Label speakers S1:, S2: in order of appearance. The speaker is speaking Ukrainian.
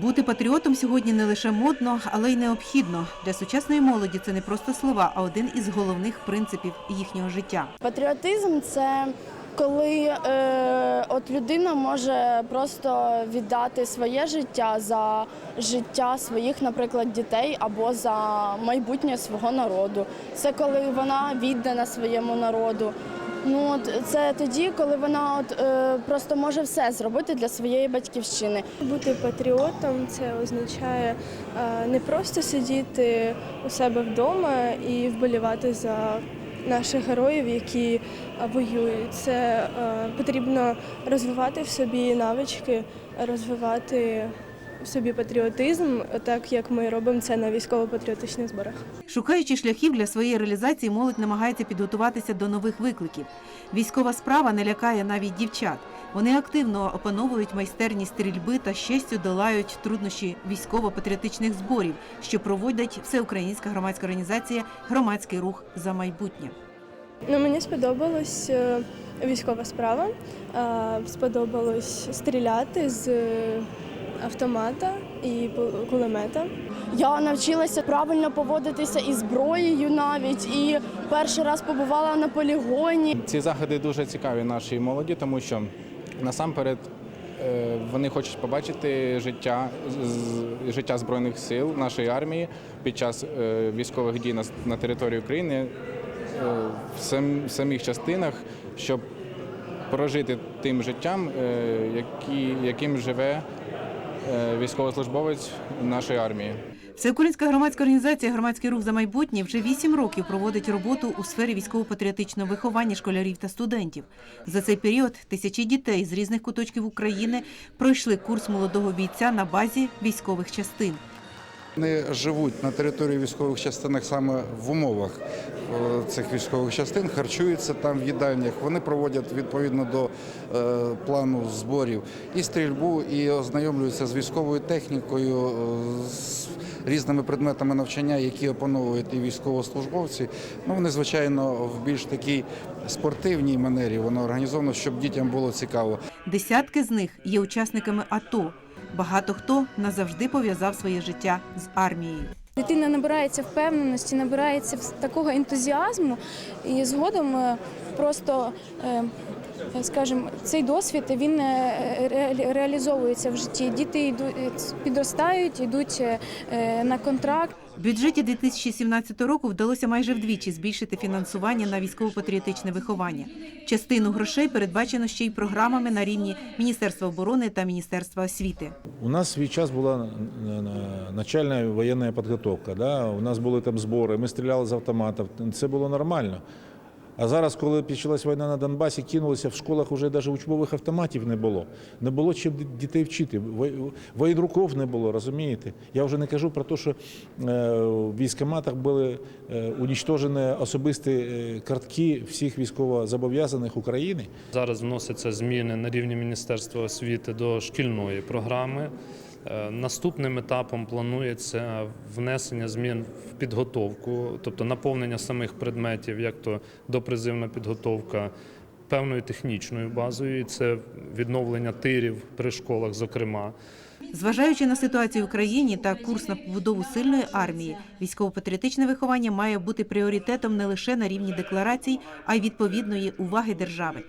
S1: Бути патріотом сьогодні не лише модно, але й необхідно. Для сучасної молоді це не просто слова, а один із головних принципів їхнього життя.
S2: Патріотизм це коли е, от людина може просто віддати своє життя за життя своїх, наприклад, дітей або за майбутнє свого народу. Це коли вона віддана своєму народу. Ну от це тоді, коли вона от е, просто може все зробити для своєї батьківщини.
S3: Бути патріотом це означає е, не просто сидіти у себе вдома і вболівати за наших героїв, які е, воюють. Це е, потрібно розвивати в собі навички, розвивати в собі патріотизм, так як ми робимо це на військово-патріотичних зборах.
S1: Шукаючи шляхів для своєї реалізації, молодь намагається підготуватися до нових викликів. Військова справа не лякає навіть дівчат. Вони активно опановують майстерність стрільби та з честю долають труднощі військово-патріотичних зборів, що проводить всеукраїнська громадська організація Громадський рух за майбутнє.
S3: Ну, мені сподобалась е, військова справа, е, сподобалось стріляти з автомата і кулемета.
S2: Я навчилася правильно поводитися із зброєю навіть і перший раз побувала на полігоні.
S4: Ці заходи дуже цікаві нашій молоді, тому що насамперед е, вони хочуть побачити життя, з- життя Збройних сил нашої армії під час е, військових дій на, на території України е, в сам- в самих частинах, щоб прожити тим життям, які, яким живе військовослужбовець нашої армії.
S1: Всеукраїнська громадська організація Громадський рух за майбутнє вже вісім років проводить роботу у сфері військово-патріотичного виховання школярів та студентів. За цей період тисячі дітей з різних куточків України пройшли курс молодого бійця на базі військових частин.
S5: Вони живуть на території військових частин саме в умовах е, цих військових частин, харчуються там в їдальнях. Вони проводять відповідно до е, плану зборів і стрільбу, і ознайомлюються з військовою технікою, е, з різними предметами навчання, які опановують і військовослужбовці. Ну вони звичайно в більш такій спортивній манері воно організовано, щоб дітям було цікаво.
S1: Десятки з них є учасниками АТО. Багато хто назавжди пов'язав своє життя з армією.
S6: Дитина набирається впевненості, набирається такого ентузіазму, і згодом е, просто, е, скажімо, цей досвід він е, реалізовується в житті. Діти йдуть, підростають, йдуть е, е, на контракт.
S1: В бюджеті 2017 року вдалося майже вдвічі збільшити фінансування на військово-патріотичне виховання. Частину грошей передбачено ще й програмами на рівні Міністерства оборони та Міністерства освіти.
S7: У нас свій час була е, е, начальна воєнна підготовка. Да? У нас були там збори, ми стріляли з автоматів. Це було нормально. А зараз, коли почалась війна на Донбасі, кинулися в школах вже навіть учбових автоматів не було. Не було чим дітей вчити. Воєнруков не було, розумієте? Я вже не кажу про те, що е, в військкоматах були е, унічтожені особисті е, картки всіх військовозобов'язаних України.
S8: Зараз вносяться зміни на рівні Міністерства освіти до шкільної програми. Е, Наступним етапом планується внесення змін в підготовку, тобто наповнення самих предметів, як то допризивна підготовка певною технічною базою. І це відновлення тирів при школах, зокрема.
S1: Зважаючи на ситуацію в країні та курс на побудову сильної армії, військово-патріотичне виховання має бути пріоритетом не лише на рівні декларацій, а й відповідної уваги держави.